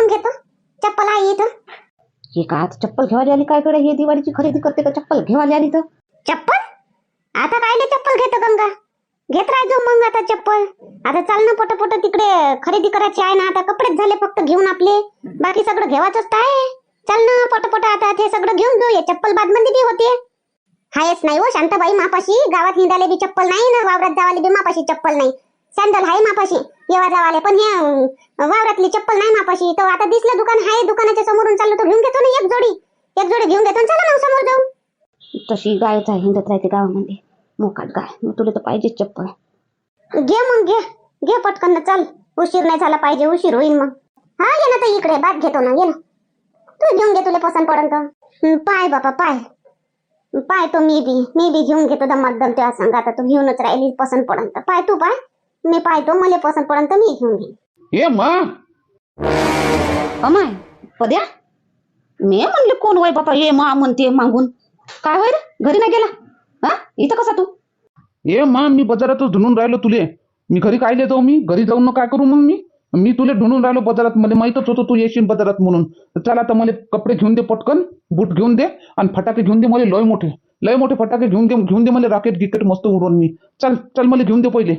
जाऊन घेतो. चप्पल आहे इथं. हे का चप्पल घेवायला आली काय कडे हे दिवाळीची खरेदी करते का? चप्पल घेवायला आली तर. चप्पल? आता कायले चप्पल घेतो गंगा. घेत राहायचो मग आता चप्पल. आता चाल ना पोट पोट तिकडे. खरेदी करायची आहे ना आता कपडेच झाले फक्त घेऊन आपले. बाकी सगळं तर आहे. चल ना पोट पोट आता ते सगळं घेऊन घेऊ चप्पल बादमध्ये बी होते. हायच नाही हो शांताबाई मापाशी. गावात निघाले बी चप्पल नाही ना वावरात जावाले बी मापाशी चप्पल नाही. सँडल आहे मापाशी. येवा जावाले पण हे वावरातली चप्पल नाही मापाशी. तर आता दिसलं दुकान आहे दुकानाच्या समोरून चाललो तर घेऊन घेतो ना एक जोडी. एक जोडी घेऊन घेतो. चला मग समोर जाऊ. तशी गायच आहे हिंडत राहते गावामध्ये. मोकाट गाय. मग तुला तर पाहिजेच चप्पल. घे मग घे. घे पटकन चल. उशीर नाही झाला पाहिजे उशीर होईल मग. हा ये ना तर इकडे. बात घेतो ना ये ना. तू घेऊन घे तुला पसंत पडन हं, पाय बापा पाय. पाय तो मी बी. मी बी घेऊन घेतो दमात दम. तेव्हा सांग आता तू घेऊनच राहिली पसंत पडन तर. पाय तू पाय. मी पाहतो मला पसंत पडन तर मी घेऊन घेईन. ये मा. अमाय पद्या मी म्हणले कोण वय बापा ये मा म्हणते मागून. काय होय रे घरी नाही गेला? हा? इथं कसा तू? ये मा मी बाजारातच ढूंढून राहिलो तुले. मी घरी काय जाऊ मी? घरी जाऊन मग काय करू मग मी? मी तुले ढूंढून राहिलो बाजारात. मला माहीतच होतं तू येशील बाजारात म्हणून. तर चला आता मला कपडे घेऊन दे पटकन बूट घेऊन दे आणि फटाके घेऊन दे मला लय मोठे. लय मोठे फटाके घेऊन दे घेऊन दे मला रॉकेट गिकेट मस्त उडवून मी. चल चल मला घेऊन दे पहिले.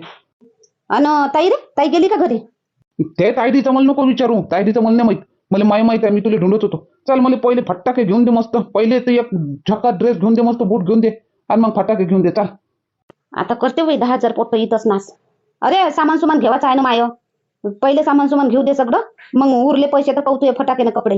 अन ताई रे ताई गेली का घरी? ते तायडीचं मला नको विचारू. तायडीचं मला नाही माहीत. मला माही माहीत आहे मी तुला ढूंढत होतो. चल मला पहिले फटाके घेऊन दे मस्त. पहिले ते एक झका ड्रेस घेऊन दे मस्त बूट घेऊन दे. आणि मग फटाके घेऊन दे चल. आता करते वय दहा हजार पोट इथंच नास. अरे सामान सुमान घेवायचं आहे ना माय? पहिले सामान सुमान घेऊ दे सगळं. मग उरले पैसे तर पाहतो फटाके ना कपडे.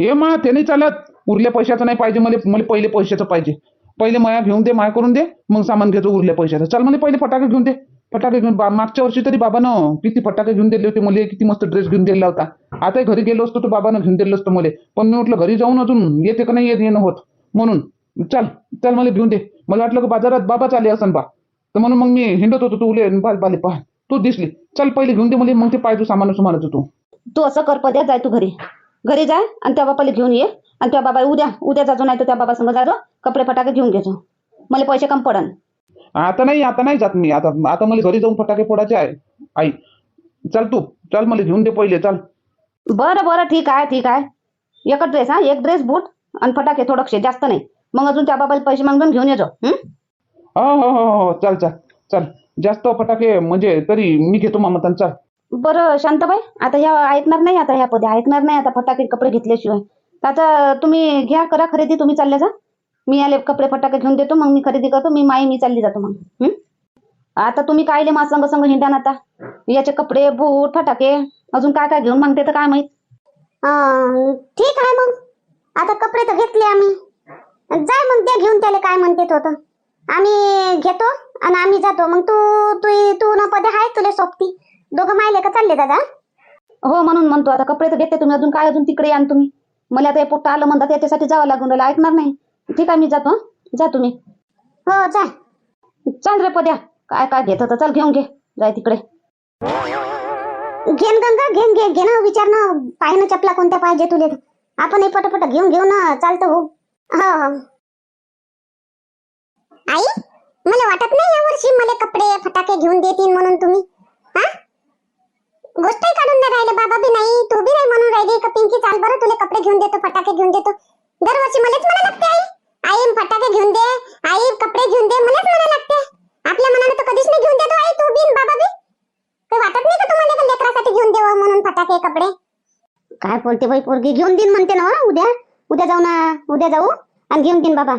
ए मा ते नाही चालत. उरल्या पैशाचं नाही पाहिजे मला मला पहिले पैशाचं पाहिजे. पहिले माया घेऊन दे माया करून दे. मग सामान घेतो उरल्या पैशाचं. चल मला पहिले फटाके घेऊन दे. फटाके घेऊन बा मागच्या वर्षी तरी बाबानं किती फटाके घेऊन दिले होते मला किती मस्त ड्रेस घेऊन दिला होता. आता घरी गेलो असतो तर बाबानं घेऊन दिलं असतं मला. पण मी म्हटलं घरी जाऊन अजून येते का नाही? येत येणं होत. म्हणून चल चल मला घेऊन दे. मला वाटलं की बाजारात बाबाच आले असन बा. तर म्हणून मग मी हिंडत होतो तू उले बाले पहा तू दिसली. चल पहिले घेऊन दे मला मग ते पाहिजे सामान सुमानच तू. तू असं कर पद्या जाय तू घरी. घरी जाय आणि त्या बापाला घेऊन ये. आणि त्या बाबा उद्या उद्या जाजो नाही तर त्या बाबा संग जाजो कपडे फटाके घेऊन घेजो. मला पैसे कम पडन. आता नाही आता नाही जात मी. आता आता मला घरी जाऊन फटाके फोडायचे आहे. आई चल तू चल मला घेऊन दे पहिले चल. बरं बरं ठीक आहे ठीक आहे. एकच ड्रेस हा? एक ड्रेस बूट आणि फटाके थोडकशे जास्त नाही. मग अजून त्या बाबाला पैसे मागून घेऊन येजो हं? हो हो हो हो चल चल चल. जास्त फटाके म्हणजे तरी मी घेतो मामा चल. बरं शांताबाई आता ह्या ऐकणार नाही आता ह्या पद्या ऐकणार नाही आता फटाके कपडे घेतल्याशिवाय. आता तुम्ही घ्या करा खरेदी तुम्ही चालले जा. मी आले कपडे फटाके घेऊन देतो मग मी खरेदी करतो मी माई मी चालली जातो मग? आता तुम्ही कायले मा संग संग हिंडा आता? याचे कपडे बूट फटाके अजून काय काय घेऊन मागते तर काय माहीत? ठीक आहे मग. आता कपडे तर घेतले आम्ही. जाय मग ते घेऊन त्याला काय म्हणते तो आम्ही घेतो आणि आम्ही जातो. मग तू तू तू न पदे आहे तुला सोबती. दोघं मायले का चालले दादा? हो म्हणून म्हणतो. आता कपडे तर घेते तुम्ही. अजून काय अजून तिकडे या तुम्ही? मला आता पोट्ट आलं म्हणतात याच्यासाठी जावं लागून राहिलं. ऐकणार नाही. ठीक आहे मी जातो हं? जा तुम्ही. हो जा. चाल रे पद्या काय काय घेत होतं? चल घेऊन घे. जाय तिकडे. घेन गंगा घेन घे घे ना विचार ना. पाय ना चपला कोणत्या पाहिजे तुले आपण हे पटापट घेऊन घेऊ ना. चालतं हो. हो हो. आई मला वाटत नाही या वर्षी मला कपडे फटाके घेऊन देतील म्हणून तुम्ही. हा? गोष्टही काढून नाही राहिले. बाबा बी नाही तू बी नाही म्हणून राहिली. का पिंकी चाल बरं तुला कपडे घेऊन देतो फटाके घेऊन देतो. दरवर्षी मलाच म्हणा लागते आई. आई फटाके घेऊन दे आई कपडे घेऊन दे मलाच म्हणा लागते. आपल्या मनानं तर कधीच नाही घेऊन देतो आई तू बी न बाबा बी काही वाटत नाही का तुम्हाला का लेकरासाठी घेऊन देवा म्हणून फटाके कपडे? काय बोलते बाई पोरगी घेऊन देईन म्हणते ना हो, उद्या. उद्या जाऊ ना उद्या जाऊ आणि घेऊन देईन बाबा.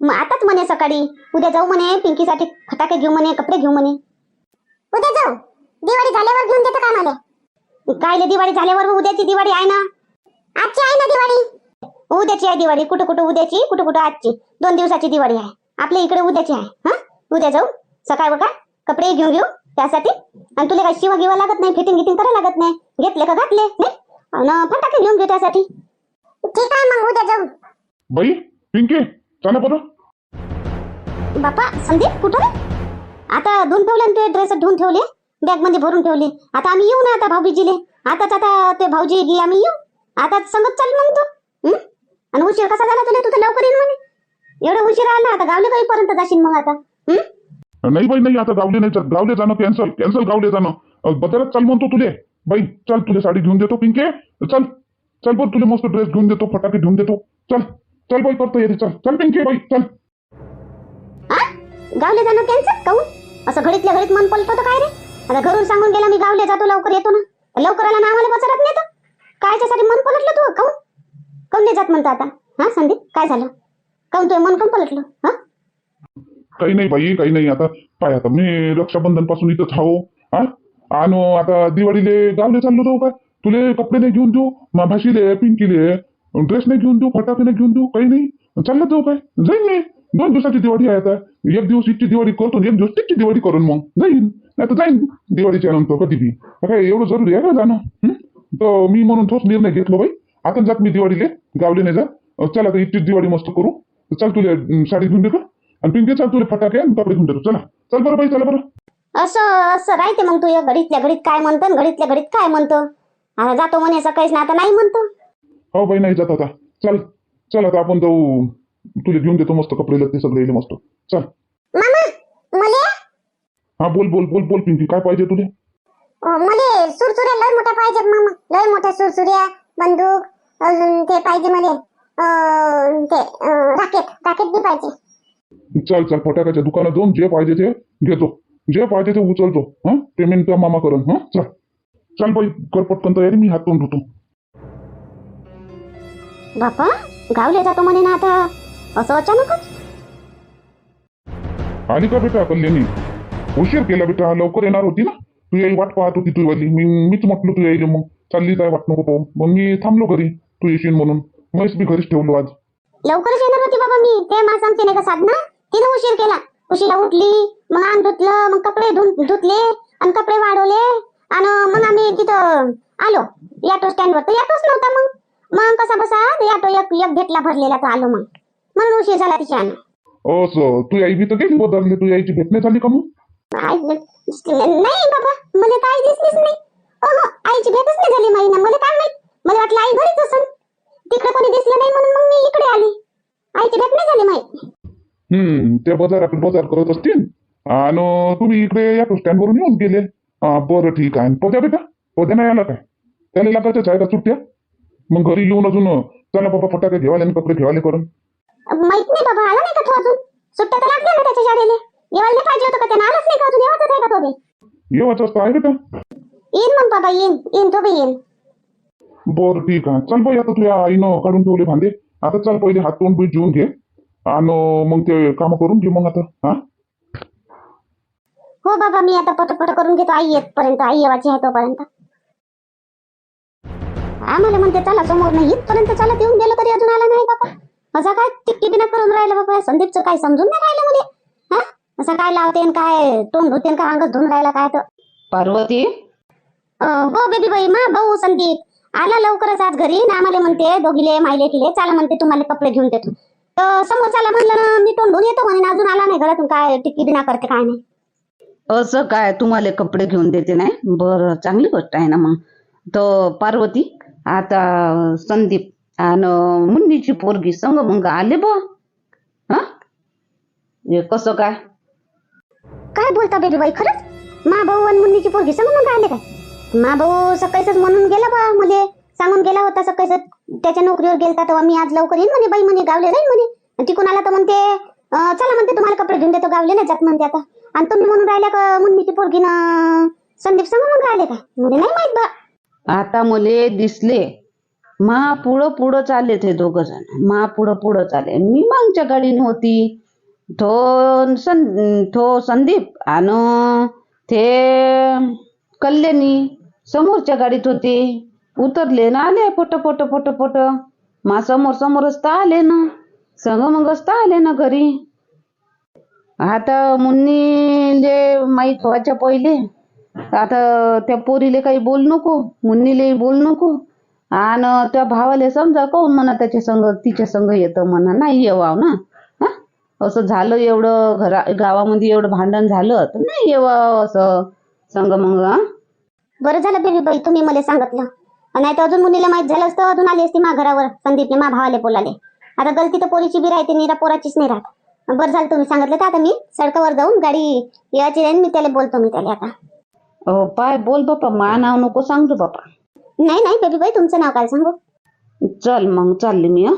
मग आताच म्हणे सकाळी उद्या जाऊ म्हणे पिंकीसाठी फटाके घेऊ म्हणे कपडे घेऊ म्हणे. उद्या जाऊ. दिवाळी झाल्यावर घेऊन देतो का मला कायले दिवाळी झाल्यावर उद्याची दिवाळी आहे ना? आजची आहे ना दिवाळी? उद्याची आहे दिवाळी. कुठं कुठं उद्याची कुठं कुठं आजची. दोन दिवसाची दिवाळी आहे. आपल्या इकडे उद्याची आहे. हा? उद्या जाऊ. सकाळ बघा. कपडे घेऊन घेऊ त्यासाठी. आणि तुला काही शिवा गिवा लागत नाही फिटिंग गिटिंग करायला लागत नाही. घेतले का घातले? नाही? फटाके घेऊन घेऊ त्यासाठी. ठीक आहे मग उद्या जाऊ. बाई पिंके चला बरं बापा संदीप कुठं आता धुवून ठेवले ड्रेस धुवून ठेवले. बॅगमध्ये भरून ठेवले. आता आम्ही येऊ ना आता भाऊबीजीले. आताच आता ते भाऊजी आम्ही येऊ. आता संगत चाल मग तू. हं? आणि उशीर कसा झाला तुला? तू तर लवकर येईन म्हणे. एवढं उशीर आला आता गावले काही पर्यंत जाशील मग आता? नाही बाई नाही आता गावले नाही चल गावले जाणं कॅन्सल कॅन्सल गावले जाणं. बाजारात चाल म्हणतो तुले. बाई चल तुला साडी घेऊन देतो पिंके. चल चल बरं तुला मस्त ड्रेस घेऊन देतो फटाके घेऊन देतो. चल चल बाई करतो येते चल चल पिंके बाई चल. गावले जाणं त्यांचं काऊन असं घडीतल्या घडीत मन पलटवतं काय रे? आता घरून सांगून गेला मी गावले जातो लवकर येतो ना. लवकर आला ना आम्हाला पचरत नाही तर? कायच्यासाठी मन पलटलं तू? काऊन काऊन नाही जात म्हणतो आता. हा संदीप काय झालं? काऊन तुझं मन काऊन पलटलं? हा? काही नाही बाई काही नाही. आता पाय आता मी रक्षाबंधनपासून इथंच हाव हा? आणि आता दिवाळीले गावले चाललो जाऊ काय तुले कपडे नाही घेऊन देऊ मा भाशीले पिंकीले ड्रेस नाही घेऊन देऊ फटाके नाही घेऊन देऊ काही नाही. चाललं जाऊ काय? जाईन मी. दोन दिवसाची दिवाळी आहे आता. एक दिवस इतकी दिवाळी करतो एक दिवस तिथची दिवाळी करून मग जाईन. नाही तर जाईन दिवाळीच्या नंतर कधी बी. काय एवढं जरुरी आहे का जाणं? तर मी म्हणून तोच निर्णय घेतलो बाई. आता जात मी दिवाळीले गावले नाही जा. चल आता इथचीच दिवाळी मस्त करू. चल तुला साडी घेऊन देतो आणि पिंके चल तुला फटाके आणि कपडे घेऊन देतो चला. चल बरं बाई चला बरं. असं असं राहते मग तू या घडीतल्या घडीत काय म्हणतो आणि घडीतल्या घडीत काय म्हणतो. आता जातो म्हणे सकाळीच ना आता नाही म्हणतो. हो बाई नाही जात आता. चल चल आता आपण जाऊ. तुला घेऊन देतो मस्त कपडे लत्ते सगळे येले मस्त. चल. मामा मले? हा बोल बोल बोल बोल पिंकी. काय पाहिजे तुला? मले सुरसुऱ्या लय मोठ्या पाहिजेत मामा. लय मोठ्या सुरसुऱ्या बंदूक अजून ते पाहिजे मले अं, ते अं, राकेट राकेट बी पाहिजे. चल चल फटाक्याच्या दुकानात जाऊन जे पाहिजे ते घेतो. जे पाहिजे ते उचलतो हा? पेमेंट त्या मामा करून हा? चल. चल बाई कर पटकन तयारी मी हात तोंड धुतो. बापा गावले जातो म्हणे ना आता. असं अचानकच? आली का बेटा कल्याणी उशीर केला बेटा लवकर येणार होती ना? तू याही वाट पाहत होती तू वाली. मी मीच म्हटलं तू यायला मग. चालली काय वाट नको पाहू. मग मी थांबलो घरी. तू येशील म्हणून. म्हैस बी घरीच ठेवलो आज. लवकरच येणार होती बाबा मी. ते मास आमची नाही का साधना? तिने उशीर केला. उशिरा उठली मग अंग धुतलं मग कपडे धु- धुतले आणि कपडे वाढवले. आणि मग आम्ही तिथं आलो. ऑटो स्टँडवर. तर ऑटोच नव्हता मग. मग कसा बसा ऑटो एक एक भेटला भरलेला तर आलो मग. म्हणून उशीर झाला तिच्या असं. तू आई बी तर गेली बदलली. तू यायची भेट नाही झाली का मग? नाही बाबा. मला काय दिसलीच नाही. अहो आईची भेटच नाही झाली माई ना मला काय माहीत? मला वाटलं आई घरीच असन. तिकडे कोणी दिसलं नाही म्हणून मग मी इकडे आली. आईची भेट नाही झाली माई हम्म ते बाजाराकडे बाजार करत असतील. आणि तुम्ही इकडे या स्टँड वरून येऊन गेले. हा बरं ठीक आहे. पद्या बेटा पद्या नाही आला काय? त्याला लागायच्याच आहे का सुट्ट्या? मग घरी येऊन अजून चला बाबा फटाके घेवाले आणि कपडे घेवाले करून. माहीत नाही बाबा आला नाही का तो अजून? सुट्ट्या तर लागल्या ना त्याच्या शाळेले. येवायला नाही पाहिजे होतं का त्यानं? आलाच नाही का अजून? येवाच आहे का तो बी? येवाच असतं आहे बेटा. येईन मग बाबा येईन. येईन तो बी येईन. बरं ठीक आहे. चल बाई आता तुझ्या आईनं काढून ठेवले भांडे. आता चल पहिले हात तोंड बीट जेवून घे. आणि मग ते कामं करून घे मग आता. हा? हो बाबा मी आता पटपट करून घेतो. आई येतपर्यंत आई येवाची आहे तोपर्यंत. आम्हाला म्हणते चला समोर नाही इथपर्यंत चालत येऊन गेलं तरी अजून आला नाही बाबा. असा काय टिक्की बिना करून राहिलं बाबा? संदीपचं काय समजून नाही राहिलं मुले? हा? असं काय लावते काय तोंड धुते काय अंगच धुवून राहिला काय तर? पार्वती? अं, हो बेबी बाई मा भाऊ संदीप. आला लवकरच आज घरी. ना आम्हाला म्हणते दोघीले माहिले तिले चला म्हणते तुम्हाला कपडे घेऊन देतो. तर समोर चला म्हणलं ना मी तोंडून येतो म्हणे अजून आला नाही घरातून काय टिक्की बिना करते काय नाही. असं काय तुम्हाला कपडे घेऊन देते नाही? बरं चांगली गोष्ट आहे ना मग. तर पार्वती आता संदीप आणि मुन्नीची पोरगी संग मग आले बा. हा? हे कसं काय? काय बोलता बेबी बाई खरंच? मा भाऊ आणि मुन्नीची पोरगी सांगून मग आले काय? मा भाऊ सकाळीच म्हणून गेला बा मले सांगून गेला होता सकाळीच. त्याच्या नोकरीवर गेलता तेव्हा मी आज लवकर येईन म्हणे बाई म्हणे गावले जाईन म्हणे. आणि तिकून आला तर म्हणते चला म्हणते तुम्हाला कपडे घेऊन देतो गावले नाही जात म्हणते आता. आणि तुम्ही म्हणून राहिल्या का मुन्नीची पोरगी ना संदीप सांगून मग राहिले का? म्हणे नाही माहीत बा. आता मले दिसले. मा पुढं पुढं चालले ते दोघ जण. मा पुढं पुढं चालले. मी मागच्या गाडीन होती तो सं तो संदीप आणि ते कल्याणी. समोरच्या गाडीत होते. उतरले ना आले पोट पोट पोट पोट. मा समोर समोरच तर आले ना. संग मगच तर आले ना घरी. आता मुन्नीले माहीत व्हायच्या पहिले आता त्या पोरीले काही बोल नको मुन्नीले बोल नको. आणि त्या भावाले समजा कोण म्हणा त्याच्या संग तिच्या संग येतं म्हणा. नाही येवाव ना. असं झालं एवढं घरा गावामध्ये एवढं भांडण झालं तर नाही येवाव असं. संग मग हा? बरं झालं बेबी बाई तुम्ही मला सांगितलं. नाही तर अजून मुलीला माहीत झालं असतं अजून आली असती मा घरावर संदीपने मा भावाले बोलाले. आता गलती तर पोरीची बी राहते निरा पोराचीच नाही राहत. बरं झालं तुम्ही सांगितलं तर आता मी सडकावर जाऊन गाडी याची राहीन मी त्याला बोलतो मी त्याला आता. हो पाय बोल बापा मा नाव नको सांगतो बापा. नाही नाही बेबी बाई तुमचं नाव काय सांगू? चल मग चालली मी हं.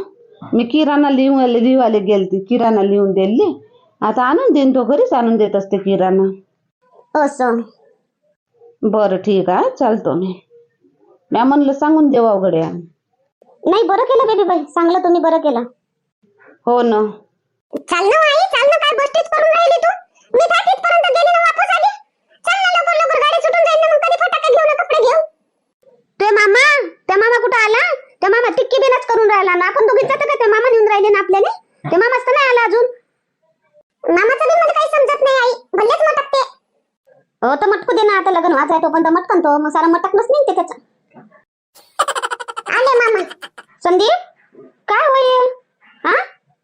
मी किराणा लिहून लिहायला गेलती किराणा लिहून दिली. आता आणून देईन तो घरीच आणून देत असते किराणा. असं. बरं ठीक आहे. चालतो मी. म्या म्हणलं सांगून देवा गड्या नाही बरं केलं बेबी बाई चांगलं तुम्ही बरं केलं. हो ना. चाल ना आई. चाल ना काय करून राहिली तू? मी तिथपर्यंत गेली ना वापस आली? चल ना लवकर लवकर. गाडी सुटून जाईल ना मग. कधी फटाके घेऊ ना कपडे घेऊ ते मामा त्या मामा कुठं आला? त्या मामा टिक्की बिनच करून राहिला ना. आपण दोघीच जातो का? ते मामा नेऊन राहिले ना आपल्याला? ते मामाच तर नाही आला अजून मामाचं बी मला काही समजत नाही आई भलेच मटकते हो तर मटकू दे ना आता लग्न वाचाय तो पण मटकन तो. मग सारा मटकनच नाही ते त्याचं. आले मामा. संदीप काय होईल हा?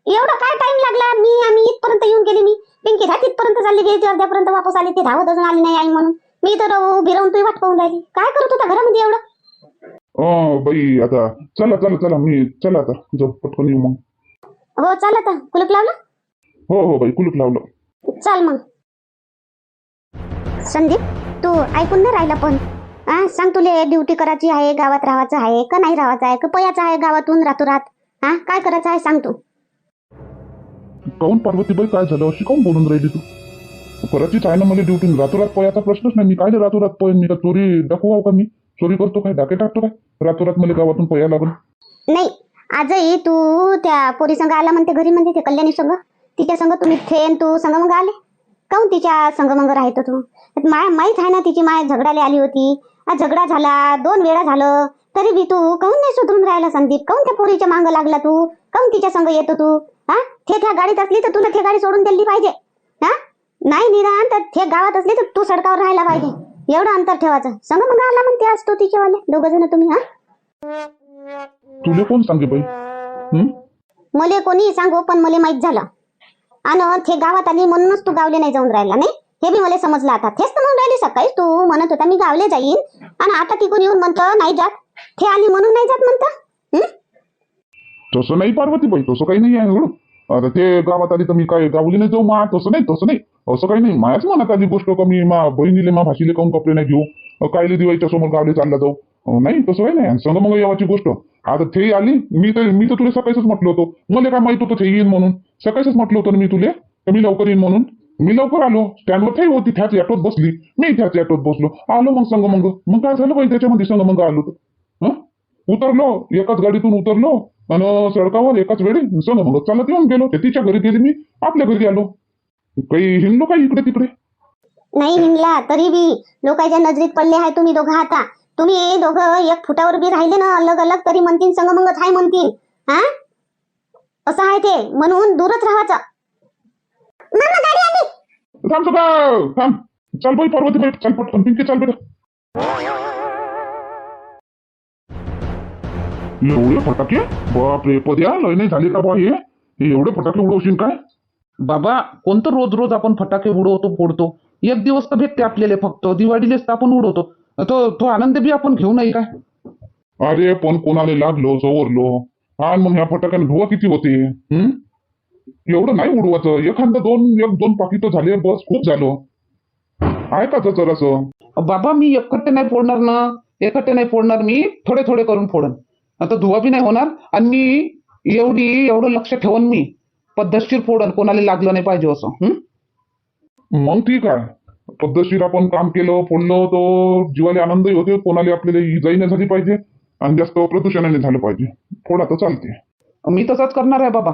एवढा काय टाइम लागला? मी आम्ही इथपर्यंत येऊन गेली मी. पिंकी धा तिथपर्यंत चालली गेली अर्ध्यापर्यंत वापस आली ती धावत अजून आली नाही आई म्हणून. मी तर उभी राहून तुझी वाट पाहून राहिली. काय करत होता घरामध्ये एवढं? बाई आता चला चला चला मी चला आता. जाऊ पटकन येऊ मग. हो चाल आता. कुलूप लावलं? हो हो बाई कुलूप लावलं. चाल मग. संदीप तू ऐकून नाही राहिला पण. हा सांग तुले ड्युटी करायची आहे गावात राहायचं आहे का नाही राहायचं आहे का पयाचं आहे गावातून रातोरात? हा काय करायचं आहे सांग तू. काऊन पार्वतीबाई काय झालं? अशी काऊन बोलून राहिली तू? करायचीच आहे ना मला ड्युटी रातोरात पयाचा प्रश्नच नाही मी काय रातोरात पय मी का चोरी दाखवाव का मी? चोरी करतो काय? डाके टाकतो काय? रातोरात मला गावातून पया लागून. नाही आजही तू त्या पोरी संघ आला म्हणते घरी म्हणते ते कल्याणी संघ तिच्या संघ तुम्ही थेन तू संघ मग आले? काऊन तिच्या संघ मग राहतो तू? माय माहीत आहे ना तिची माय झगडाला आली होती. झगडा झाला दोन वेळा झालं. तरी बी तू काऊन नाही सुधरून राहिला संदीप? काऊन त्या पोरीच्या मांग लागला तू? काऊन तिच्या संघ येतो तू? हा? ते त्या गाडीत असली तर तुला ते गाडी सोडून दिली पाहिजे. हा? नाही निदान तर ते गावात असली तर तू सडकावर राहायला पाहिजे. एवढं अंतर ठेवायचं. संघ मग आला म्हणते आज तो तिच्यावाले दोघ जण तुम्ही हा? तुले कोण सांगे बाई? मले कोणी सांगू पण मले माहीत झालं. आणि ते गावात आली म्हणूनच तू गावले नाही जाऊन राहिला नाही? हे बी मला समजलं आता. तेच तर म्हणून राहिली सकाळी तू. म्हणत होता मी गावले जाईन. आणि आता तिकून येऊन म्हणतं नाही जात. ते आली म्हणून नाही जात म्हणतं? तसं नाही पार्वतीबाई तसं काही नाही आहे एवढं आता ते गावात आली तर मी काय गावली नाही जाऊ? मा तसं नाही तसं नाही. असं काही नाही. मायाच मनात आली गोष्ट का मी मा बहिणीले मा भाषीले काऊन कपडे नाही घेऊ? कायले दिवाळीच्या समोर गावले चालला जाऊ? नाही तसं काही नाही. संग मग यावाची गोष्ट. आता ते आली मी तर मी तर तुला सकाळीच म्हटलं होतो. मला काय माहीत होतं ते येईन म्हणून? सकाळीच म्हटलं होतं मी तुले का मी लवकर येईन म्हणून. मी लवकर आलो. स्टँडवर होती त्याच ॲटोत बसली. मी त्याच ॲटोत बसलो. आलो मग संग मग मग काय झालं पाहिजे त्याच्यामध्ये संग मग आलो तर उतरलो एकाच गाडीतून उतरलो. आणि सडकावर एकाच वेळी संग मग चालत येऊन गेलो. ते तिच्या घरी गेली मी आपल्या घरी आलो. काही हिंडलो काही इकडे तिकडे? नाही हिंडला तरी बी. लोकांच्या नजरेत पडले आहे तुम्ही दोघं आता. तुम्ही दोघं एक फुटावर बी राहिले ना अलग अलग तरी म्हणतील संग मग हाय म्हणतील. हा? असं आहे ते. म्हणून दूरच राहायचं. मामा गाडी आली. थांब सदा थांब. चल बाई पार्वती बाई चल पटकन पिंकी चल बेटा. एवढे फटाके? बापरे पद्या लय नाही झाले का बा हे? हे एवढे फटाके उडवशील काय? बाबा कोणतं रोज रोज आपण फटाके उडवतो फोडतो? एक दिवस तर भेटते आपल्याला फक्त. दिवाळीलेच तर आपण उडवतो. तो तो आनंद बी आपण घेऊ नाही काय? अरे पण कोणाला लागलो जवरलो. आणि मग ह्या फटाक्याने धुवा किती होते? हं? एवढं नाही उडवायचं. एखादं दोन एक दोन पाकिट झाले बस खूप झालं. आहे का जरासं? बाबा मी एकट्टे नाही फोडणार ना. एकट्टे नाही फोडणार मी. थोडे थोडे करून फोडन. आता धुवा बी नाही होणार. आणि मी एवढी एवढं लक्ष ठेवून मी पद्धतशीर फोडन. कोणाला लागलं नाही पाहिजे असं. हं? मग ठीक आहे. पद्धतशीर आपण काम केलं फोडलं तो जीवाला आनंदही होते. कोणाला आपल्याला इजाही नाही झाली पाहिजे. आणि जास्त प्रदूषणाने झालं पाहिजे. फोडा तर चालते मी तसंच करणार आहे बाबा.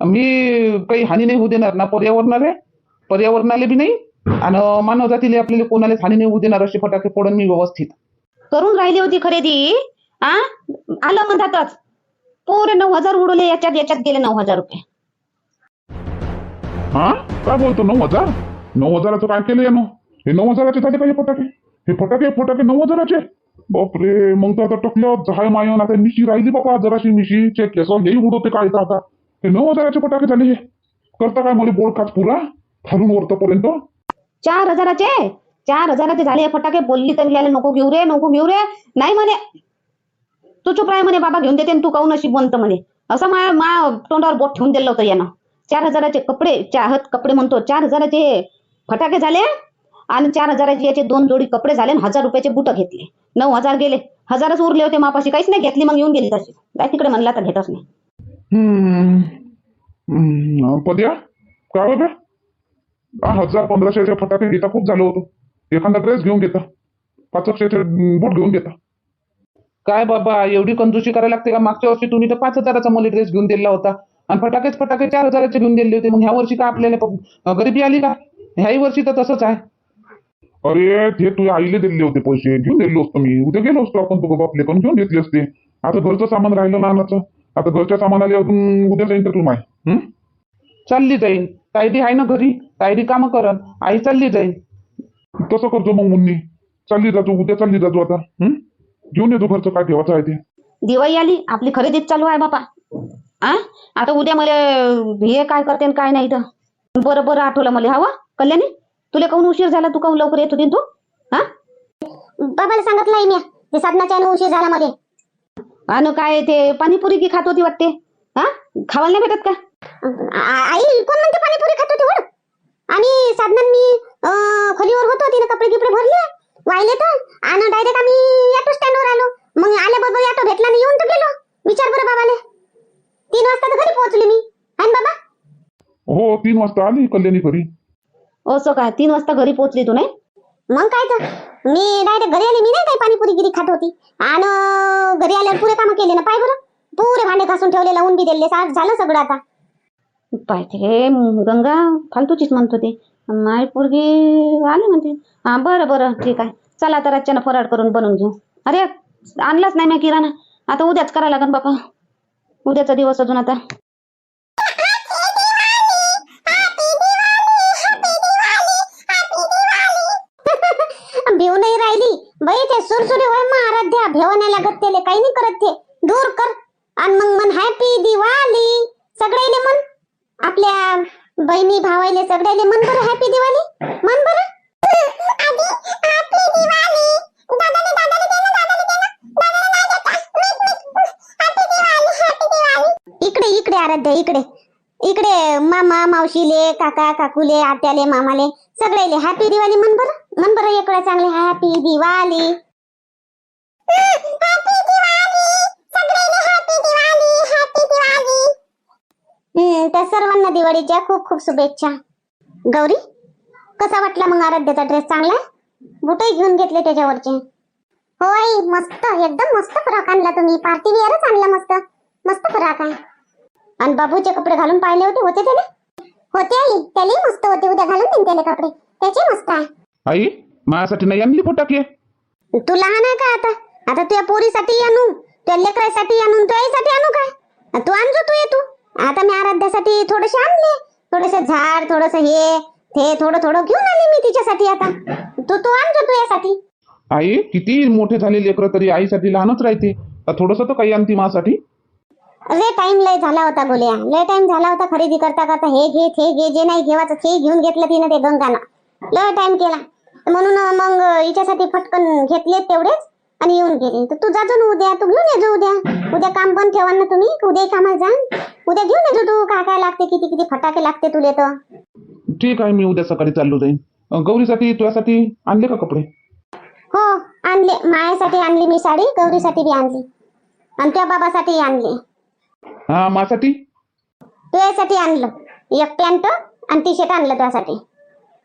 मी काही हानी नाही होऊ देणार ना पर्यावरणाला पर्यावरणाला बी नाही आणि मानव जातीला आपल्याला कोणालाच हानी नाही होऊ देणार असे फटाके फोडन मी व्यवस्थित. करून राहिली होती खरेदी आ? आलं म्हणतातच. पुरे नऊ हजार उडवले याच्यात याच्यात गेले नऊ हजार रुपये. हा? काय बोलतो नऊ हजार? नऊ हजाराचं काय केलं यानं? हे नऊ हजाराचे झाले हे फटाके. हे फटाके फटाके नऊ हजाराचे. बापरे मग तर आता टकलं हाय मायन आता मिशी राहिली बाबा जराशी मिशी. चेक केस हेही उडवते काय तर आता? हे नऊ हजाराचे फटाके झाले हे. करता काय मला बोर्ड खात पुरा? खालून वरतपर्यंत. चार हजाराचे? चार हजाराचे झाले फटाके. बोलली तरी याला नको घेऊ रे नको घेऊ रे. नाही म्हणे. तू चुप राय म्हणे बाबा घेऊन देते आणि तू काऊन अशी बनतं म्हणे. असं मा मा तोंडावर बोट ठेवून दिलं होतं यानं. चार हजाराचे कपडे चाहत कपडे म्हणतो. चार हजाराचे फटाके झाले? आणि चार हजाराचे याचे दोन जोडी कपडे झाले आणि हजार रुपयाचे बुट घेतले. नऊ हजार गेले. हजारच उरले होते मापाशी काहीच नाही घेतली मग येऊन गेली तशी. काय तिकडे म्हणला तर घेतच नाही. हम्म. हम्म. पद्या काय होतं? हा हजार पंधराशेचे फटाके घेता खूप झालं होतं. एखादा ड्रेस घेऊन घेता. पाच वर्षाचे बूट घेऊन घेता. काय बाबा एवढी कंजूशी करायला लागते का? मागच्या वर्षी तुम्ही तर पाच हजाराचा मला ड्रेस घेऊन दिला होता. आणि फटाकेच फटाके चार हजाराचे घेऊन दिले होते. मग ह्या वर्षी का आपल्याला प- गरिबी आली का? ह्याही वर्षी तर तसंच आहे. अरे ते तुझ्या आईले दिले होते पैसे. घेऊन दिले असतो मी. उद्या गेलो असतो आपण तो बापले पण घेऊन घेतले असते. आता घरचं सामान राहिलं नानाचं. आता घरच्या सामानाला अजून उद्या जाईन तर तू माय? हं? चालली जाईल तायडी आहे ना घरी? तायडी कामं करन. आई चालली जाईल तसं करतो मग मुन्नी. चालली जातो. उद्या चालली जातो आता. हं? घेऊन येतो घरचं. काय ठेवायचं आहे ते? दिवाळी आली. आपली खरेदीच चालू आहे बापा. आ? आता उद्या मला हे काय करते काय नाही तर बरं बरं आठवलं मला. हवं कल्याणी? तुला काहून उशीर झाला? तू काहून लवकर येत होती तू? हा? बाबाला सांगितलं आहे मी. ते साधनाच्या यानं उशीर झाला मध्ये. आणि काय ते पाणीपुरी की खात होती वाटते? हा? खावायला नाही भेटत का? आ- आई कोण म्हणते पाणीपुरी खात होती वड आणि साधनात मी अं, खोलीवर होतो तिने कपडे गिपडे भरले वाहिले तर आणि डायरेक्ट आम्ही ऑटो स्टँडवर आलो. मग आल्याबरोबर ऑटो भेटला आणि येऊन तर गेलो. विचार बरं बाबाले. तीन वाजता तर घरी पोहोचले मी. आहे ना बाबा? हो तीन वाजता आली कल्याणी घरी. असं काय? तीन वाजता घरी पोहोचली तू नाही? मग काय तर? मी डायरेक्ट घरी आले मी नाही काही पाणीपुरी गिरी खात होती. आणि घरी आल्यावर पुरे कामं केले ना पाय बरं. पुरे भांडे घासून ठेवले लावून बी दिले झालं सगळं आता. पाहिजे हे गंगा फालतूचीच म्हणत होती. माय पोरगी आली म्हणते. हा बरं बरं ठीक आहे. चला आता रातच्यानं फराळ करून बनवून घेऊ. अरे आणलाच नाही मी किराणा. आता उद्याच करा लागन बापा. उद्याचा दिवस अजून आता भिव नाही राहिली बाई ते सुरसुरी होय मग आराध्या लागत त्याले काही नाही करत ते. दूर कर. आणि मग मन हॅपी दिवाळी सगळ्याले मन आपल्या बहिणी भावाले सगळ्याले मन बरं हॅपी दिवाळी. मन बरं इकडे इकडे आराध्या इकडे. इकडे मामा मावशीले काका काकूले आत्याले मामाले सगळेले हॅपी दिवाळी मन बरं. मन बरं इकडे चांगले हॅपी दिवाळी त्या सर्वांना दिवाळीच्या खूप खूप शुभेच्छा. गौरी कसा वाटला मग आराध्याचा ड्रेस चांगला बुटही घेऊन घेतले त्याच्यावरचे. होय मस्त एकदम मस्त फ्रॉक आणला तुम्ही. पार्टी वेअरच आणला मस्त. मस्त फ्रॉक आहे. आणि बाबूचे कपडे घालून पाहिले होते? होते त्याने? होते आई त्याले मस्त होते. उद्या घालून देईन त्याले कपडे. त्याचे मस्त आहे. आई माझ्यासाठी नाही आणली फटाके तू लहान आहे का आता? आता तुझ्या पोरीसाठी आणू तुझ्या लेकरासाठी आणू तुझ्या आईसाठी आणू काय? तू आणजो तू ये तू. आता मी आराध्यासाठी थोडेसे आणले. थोडेसे झाड थोडस हे ते थोडं थोडं घेऊन आले मी तिच्यासाठी आता. तू तू आणजो तुझ्यासाठी आई किती मोठे झाले लेकरं तरी आईसाठी लहानच राहते. थोडस तर काही आणती माझ्यासाठी लय टाइम लय झाला होता गोल्या. लय टाइम झाला होता खरेदी करता करता. हे घे ते घे जे नाही घेवायचं ते घेऊन घेतलं तिनं ते गंगानं. लय टाइम केला. म्हणून मग हिच्यासाठी फटकन घेतले तेवढेच. आणि येऊन गेले तर तू जाजो ना उद्या. तू घेऊन येजो उद्या. उद्या काम पण ठेवा ना तुम्ही. उद्या कामाला जा. उद्या घेऊन येजो तू. काय काय लागते किती किती फटाके लागते तुले तर. ठीक आहे मी उद्या सकाळी चाललो जाईन. अं, गौरीसाठी तुझ्यासाठी आणले का कपडे? हो आणले. मायासाठी आणली मी साडी गौरीसाठी बी आणली. आणि त्या बाबासाठी आणली. हा माझ्यासाठी तुझ्यासाठी आणलं. एक पॅन्ट आणि टी शर्ट आणलं तुझ्यासाठी.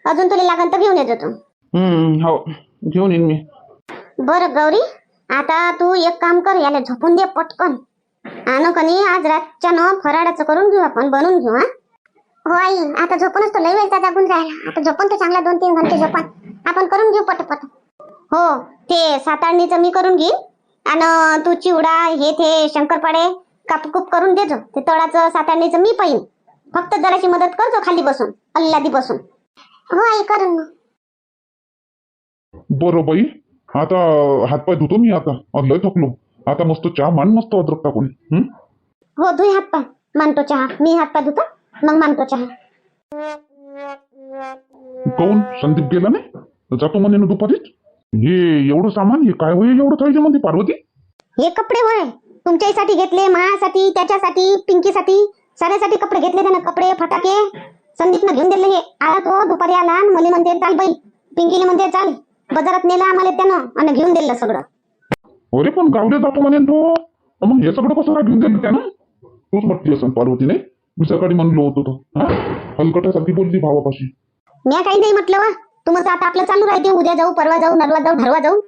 अजून तुला लागन तर घेऊन येतो तू. हम्म हो. घेऊन येईन मी. बर गौरी आता तू एक काम कर याला झोपून दे पटकन. आणि कनी आज रातच्या न फराळाचं करून घेऊ आपण बनवून घेऊ हा? हो आई आता झोपूनच तो लई वेळचा जागून राहिला. आता झोपून तर चांगला दोन तीन घंटे झोपण आपण करून घेऊ पटपट. हो ते सातारणीचं मी करून घेईन. आणि तू चिवडा हे ते शंकरपाडे कापकूप करून देजो ते तळाचं सातारणीचं मी पाहिन. फक्त जराशी मदत करतो खाली बसून अल्लादी बसून. हो आई करून. मग. बरं बाई आता हातपाय धुतो मी आता. अं, लय थकलो. आता मस्त चहा मान मस्त अद्रक टाकून. हं? हो धुई हात पाय मानतो चहा. मी हात पाय धुतो मग मानतो चहा. काऊन संदीप गेला नाही? जातो म्हणे ना दुपारीच. हे एवढं सामान हे काय होईल एवढं थैली मध्ये पार्वती? हे कपडे होय तुमच्यासाठी घेतले माझ्यासाठी त्याच्यासाठी पिंकीसाठी. साऱ्यासाठी कपडे घेतले त्यानं. कपडे फटाके. संदीपनं घेऊन दिले हे. आला तो दुपारी आला आणि मला म्हणते चाल बाई. पिंकीले म्हणते चाल. बाजारात नेलं आम्हाला त्यानं आणि घेऊन दिलं सगळं. अरे पण गावले जातो म्हणे तो. मग हे सगळं कसं काय घेऊन दिलं त्यानं? तूच म्हटली असं पार्वती नाही? मी सकाळी म्हणलो होतो तो. हा? हलकटासारखी बोलली भावापाशी. मी काही नाही म्हटलं वा. तुमचं आता आपलं चालू राहते उद्या जाऊ परवा जाऊ नरवा जाऊ ठरवा जाऊ.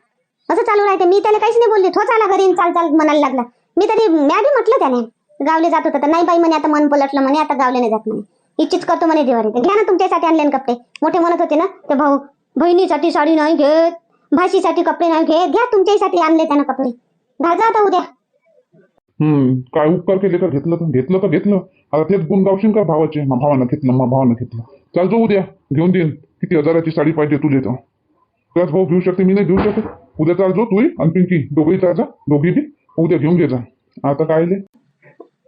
असं चालू राहते. मी त्याला काहीच नाही बोलली. तो चाला घरी चाल चाल म्हणायला लागला. मी तरी म्या बी म्हटलं त्याने. गावले जात होता तर नाही बाई म्हणे आता मन पलटलं म्हणे आता गावले नाही जात म्हणे. इच्छित करतो म्हणे दिवाळी घ्या ना तुमच्यासाठी आणले कपडे. मोठे म्हणत होते ना ते भाऊ बहिणीसाठी साडी नाही घेत भाषीसाठी कपडे नाही घेत. घ्या तुमच्यासाठी आणले त्यानं कपडे. घालजा आता उद्या. हम्म काय उपकार केले का घेतलं तर घेतलं तर घेतलं. आता तेच गुण गावशील का भावाचे? मा भावानं घेतलं मा भावानं घेतलं. चाल जो उद्या. घेऊन देईन. किती हजाराची साडी पाहिजे तुझे तर. त्याच भाऊ घेऊ शकते मी नाही घेऊ शकत. उद्या चाल जो तूही आणि पिंकी. दोघेही चाल जा. दोघी बी. उद्या घेऊन घे जा. आता काय ले?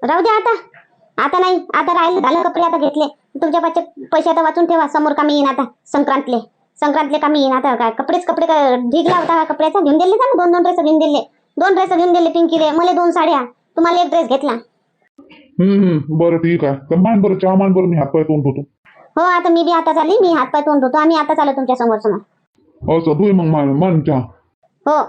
राहू द्या आता. आता नाही आता राहिले. झालं कपडे आता घेतले. तुमच्या पैसे पैसे आता वाचून ठेवा. समोर कामी येईन आता? संक्रांतले. संक्रांतले कामी येईन आता काय कपडेच कपडे काय ढीगला होता का कपड्याचा? घेऊन दिले का दोन दोन ड्रेस घेऊन दिले. दोन ड्रेस घेऊन दिले पिंकीले. मला दोन साड्या. तुम्हाला एक ड्रेस घेतला. हम्म बरं ठीक आहे. तर मान बरं चहा मान बरं मी हातपाय तोंड होतो हो आता मी बी आता चालली. मी हातपाय तोंड होतो आम्ही आता चालू तुमच्यासमोर समोर असं मग मान मान चहा. हो.